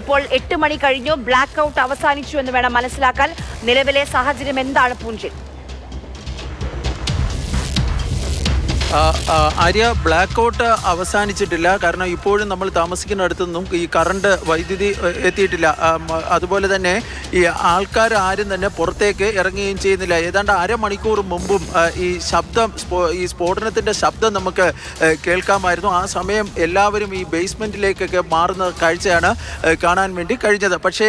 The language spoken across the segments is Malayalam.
ഇപ്പോൾ എട്ട് മണി കഴിഞ്ഞു. ബ്ലാക്ക് ഔട്ട് അവസാനിച്ചു എന്ന് വേണം മനസ്സിലാക്കാൻ. നിലവിലെ സാഹചര്യം എന്താണ് പൂഞ്ചിൽ ആര്യ ബ്ലാക്ക് ഔട്ട് അവസാനിച്ചിട്ടില്ല. കാരണം ഇപ്പോഴും നമ്മൾ താമസിക്കുന്നിടത്തൊന്നും ഈ കറണ്ട് വൈദ്യുതി എത്തിയിട്ടില്ല. അതുപോലെ തന്നെ ഈ ആൾക്കാർ ആരും തന്നെ പുറത്തേക്ക് ഇറങ്ങുകയും ചെയ്യുന്നില്ല. ഏതാണ്ട് അരമണിക്കൂർ മുമ്പും ഈ ശബ്ദം ഈ സ്ഫോടനത്തിന്റെ ശബ്ദം നമുക്ക് കേൾക്കാമായിരുന്നു. ആ സമയം എല്ലാവരും ഈ ബേസ്മെന്റിലേക്കൊക്കെ മാറുന്ന കാഴ്ചയാണ് കാണാൻ വേണ്ടി കഴിഞ്ഞത്. പക്ഷേ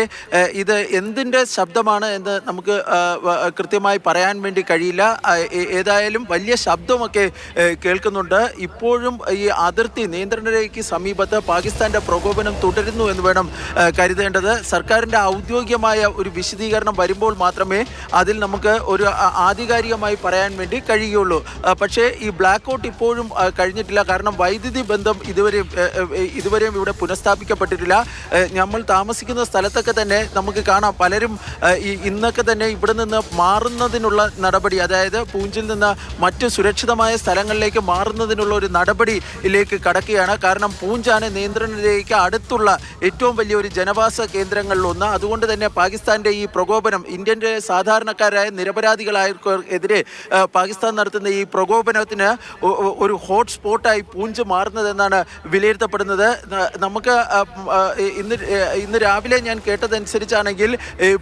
ഇത് എന്തിന്റെ ശബ്ദമാണ് എന്ന് നമുക്ക് കൃത്യമായി പറയാൻ വേണ്ടി കഴിയില്ല. ഏതായാലും വലിയ ശബ്ദമൊക്കെ കേൾക്കുന്നുണ്ട്. ഇപ്പോഴും ഈ അതിർത്തി നിയന്ത്രണ രേഖയ്ക്ക് സമീപത്ത് പാകിസ്ഥാന്റെ പ്രകോപനം തുടരുന്നു എന്ന് വേണം കരുതേണ്ടത്. സർക്കാരിന്റെ ഔദ്യോഗികമായ ഒരു വിശദീകരണം വരുമ്പോൾ മാത്രമേ അതിൽ നമുക്ക് ഒരു ആധികാരികമായി പറയാൻ വേണ്ടി കഴിയുകയുള്ളൂ പക്ഷേ ഈ ബ്ലാക്ക് ഔട്ട് ഇപ്പോഴും കഴിഞ്ഞിട്ടില്ല. കാരണം വൈദ്യുതി ബന്ധം ഇതുവരെ ഇതുവരെയും ഇവിടെ പുനഃസ്ഥാപിക്കപ്പെട്ടിട്ടില്ല. നമ്മൾ താമസിക്കുന്ന സ്ഥലത്തൊക്കെ തന്നെ നമുക്ക് കാണാം. പലരും ഇന്നൊക്കെ തന്നെ ഇവിടെ നിന്ന് മാറുന്നതിനുള്ള നടപടി അതായത് പൂഞ്ചിൽ നിന്ന് മറ്റ് സുരക്ഷിതമായ സ്ഥലങ്ങളിലേക്ക് മാറുന്നതിനുള്ള ഒരു നടപടിയിലേക്ക് കടക്കുകയാണ്. കാരണം പൂഞ്ചാന നിയന്ത്രണത്തിലേക്ക് അടുത്തുള്ള ഏറ്റവും വലിയ ഒരു ജനവാസ കേന്ദ്രങ്ങളിലൊന്ന് അതുകൊണ്ട് തന്നെ പാകിസ്ഥാന്റെ ഈ പ്രകോപനം ഇന്ത്യന്റെ സാധാരണക്കാരായ നിരപരാധികളായവർക്കെതിരെ പാകിസ്ഥാൻ നടത്തുന്ന ഈ പ്രകോപനത്തിന് ഒരു ഹോട്ട് സ്പോട്ടായി പൂഞ്ച് മാറുന്നതെന്നാണ് വിലയിരുത്തപ്പെടുന്നത്. നമുക്ക് ഇന്ന് ഇന്ന് രാവിലെ ഞാൻ കേട്ടതനുസരിച്ചാണെങ്കിൽ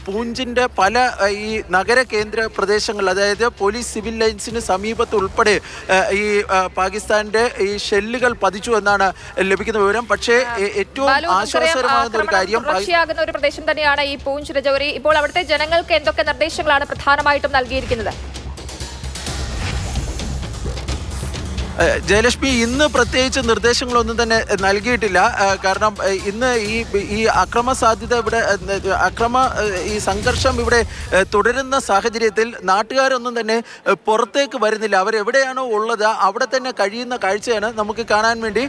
പൂഞ്ചിന്റെ പല ഈ നഗര കേന്ദ്ര പ്രദേശങ്ങൾ അതായത് പോലീസ് സിവിൽ ലൈൻസിന് സമീപത്ത് ഉൾപ്പെടെ ഈ പാകിസ്ഥാന്റെ ഈ ഷെല്ലുകൾ പതിച്ചു എന്നാണ് ലഭിക്കുന്ന വിവരം. പക്ഷേ ഏറ്റവും ആശ്വാസകരമാകുന്ന ഒരു കാര്യം തുടർച്ചയാകുന്ന ഒരു പ്രദേശം തന്നെയാണ് ഈ പൂഞ്ച് രജൗരി ഇപ്പോൾ അവിടുത്തെ ജനങ്ങൾക്ക് എന്തൊക്കെ നിർദ്ദേശങ്ങളാണ് പ്രധാനമായിട്ടും നൽകിയിരിക്കുന്നത്? ജയലക്ഷ്മി ഇന്ന് പ്രത്യേകിച്ച് നിർദ്ദേശങ്ങളൊന്നും തന്നെ നൽകിയിട്ടില്ല. കാരണം ഇന്ന് ഈ ഈ അക്രമ സാധ്യത ഇവിടെ അക്രമ ഈ സംഘർഷം ഇവിടെ തുടരുന്ന സാഹചര്യത്തിൽ നാട്ടുകാരൊന്നും തന്നെ പുറത്തേക്ക് വരുന്നില്ല. അവരെവിടെയാണോ ഉള്ളത് അവിടെ തന്നെ കഴിയുന്ന കാഴ്ചയാണ് നമുക്ക് കാണാൻ വേണ്ടി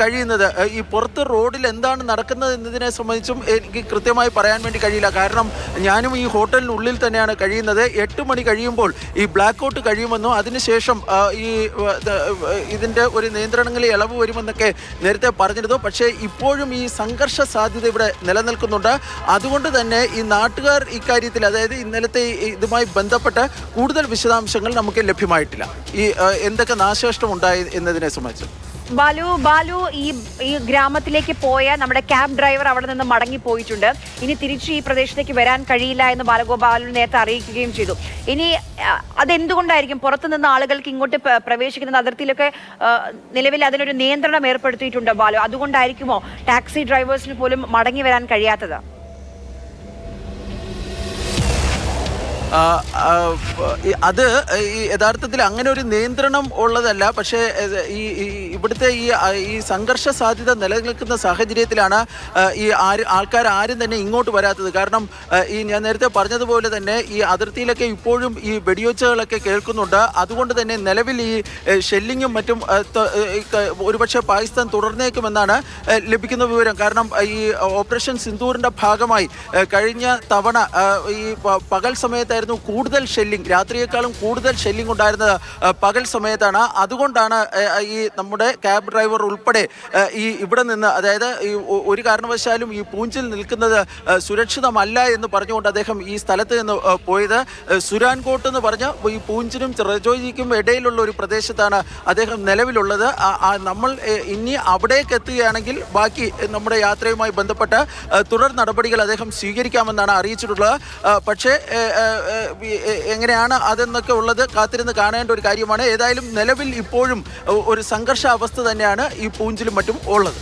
കഴിയുന്നത്. ഈ പുറത്ത് റോഡിൽ എന്താണ് നടക്കുന്നത് എന്നതിനെ സംബന്ധിച്ചും എനിക്ക് കൃത്യമായി പറയാൻ വേണ്ടി കഴിയില്ല. കാരണം ഞാനും ഈ ഹോട്ടലിനുള്ളിൽ തന്നെയാണ് കഴിയുന്നത്. എട്ട് മണി കഴിയുമ്പോൾ ഈ ബ്ലാക്ക് ഔട്ട് കഴിയുമെന്നും അതിനുശേഷം ഈ ഇതിന്റെ ഒരു നിയന്ത്രണങ്ങളിൽ ഇളവ് വരുമെന്നൊക്കെ നേരത്തെ പറഞ്ഞിരുന്നു. പക്ഷേ ഇപ്പോഴും ഈ സംഘർഷ സാധ്യത ഇവിടെ നിലനിൽക്കുന്നുണ്ട്. അതുകൊണ്ട് തന്നെ ഈ നാട്ടുകാർ ഇക്കാര്യത്തിൽ അതായത് ഇന്നലത്തെ ഇതുമായി ബന്ധപ്പെട്ട് കൂടുതൽ വിശദാംശങ്ങൾ നമുക്ക് ലഭ്യമായിട്ടില്ല. ഈ എന്തൊക്കെ നാശനഷ്ടം ഉണ്ടായി എന്നതിനെ സംബന്ധിച്ച്. ബാലു ബാലു ഈ ഈ ഗ്രാമത്തിലേക്ക് പോയ നമ്മുടെ ക്യാബ് ഡ്രൈവർ അവിടെ നിന്ന് മടങ്ങി പോയിട്ടുണ്ട് ഇനി തിരിച്ച് ഈ പ്രദേശത്തേക്ക് വരാൻ കഴിയില്ല എന്ന് ബാലഗോപാലു നേരത്തെ അറിയിക്കുകയും ചെയ്തു. ഇനി അതെന്തുകൊണ്ടായിരിക്കും പുറത്തു നിന്ന് ആളുകൾക്ക് ഇങ്ങോട്ട് പ്രവേശിക്കുന്ന അതിർത്തിയിലൊക്കെ നിലവിൽ അതിനൊരു നിയന്ത്രണം ഏർപ്പെടുത്തിയിട്ടുണ്ടോ ബാലു? അതുകൊണ്ടായിരിക്കുമോ ടാക്സി ഡ്രൈവേഴ്സിന് പോലും മടങ്ങി വരാൻ കഴിയാത്തത്? അത് യഥാർത്ഥത്തിൽ അങ്ങനെ ഒരു നിയന്ത്രണം ഉള്ളതല്ല. പക്ഷേ ഈ ഇവിടുത്തെ ഈ ഈ സംഘർഷ സാധ്യത നിലനിൽക്കുന്ന സാഹചര്യത്തിലാണ് ഈ ആര് ആൾക്കാർ ആരും തന്നെ ഇങ്ങോട്ട് വരാത്തത്. കാരണം ഈ ഞാൻ നേരത്തെ പറഞ്ഞതുപോലെ തന്നെ ഈ അതിർത്തിയിലൊക്കെ ഇപ്പോഴും ഈ വെടിയൊച്ചകളൊക്കെ കേൾക്കുന്നുണ്ട്. അതുകൊണ്ട് തന്നെ നിലവിൽ ഈ ഷെല്ലിങ്ങും മറ്റും ഒരുപക്ഷെ പാകിസ്ഥാൻ തുടർന്നേക്കുമെന്നാണ് ലഭിക്കുന്ന വിവരം. കാരണം ഈ ഓപ്പറേഷൻ സിന്ദൂറിന്റെ ഭാഗമായി കഴിഞ്ഞ തവണ ഈ പകൽ സമയത്തായിരുന്നു കൂടുതൽ ഷെല്ലിംഗ് രാത്രിയേക്കാളും കൂടുതൽ ഷെല്ലിംഗ് ഉണ്ടായിരുന്നത് പകൽ സമയത്താണ്. അതുകൊണ്ടാണ് ഈ നമ്മുടെ ക്യാബ് ഡ്രൈവർ ഉൾപ്പെടെ ഈ ഇവിടെ നിന്ന് അതായത് ഈ ഒരു കാരണവശാലും ഈ പൂഞ്ചിൽ നിൽക്കുന്നത് സുരക്ഷിതമല്ല എന്ന് പറഞ്ഞുകൊണ്ട് അദ്ദേഹം ഈ സ്ഥലത്ത് നിന്ന് പോയത്. സുരാൻകോട്ട് എന്ന് പറഞ്ഞ ഈ പൂഞ്ചിനും റജോജിക്കും ഇടയിലുള്ള ഒരു പ്രദേശത്താണ് അദ്ദേഹം നിലവിലുള്ളത്. നമ്മൾ ഇനി അവിടേക്ക് എത്തുകയാണെങ്കിൽ ബാക്കി നമ്മുടെ യാത്രയുമായി ബന്ധപ്പെട്ട തുടർ നടപടികൾ അദ്ദേഹം സ്വീകരിക്കാമെന്നാണ് അറിയിച്ചിട്ടുള്ളത്. പക്ഷേ എങ്ങനെയാണ് അതെന്നൊക്കെ ഉള്ളത് കാത്തിരുന്ന് കാണേണ്ട ഒരു കാര്യമാണ്. ഏതായാലും നിലവിൽ ഇപ്പോഴും ഒരു സംഘർഷാവസ്ഥ തന്നെയാണ് ഈ പൂഞ്ചിലും മറ്റും ഉള്ളത്.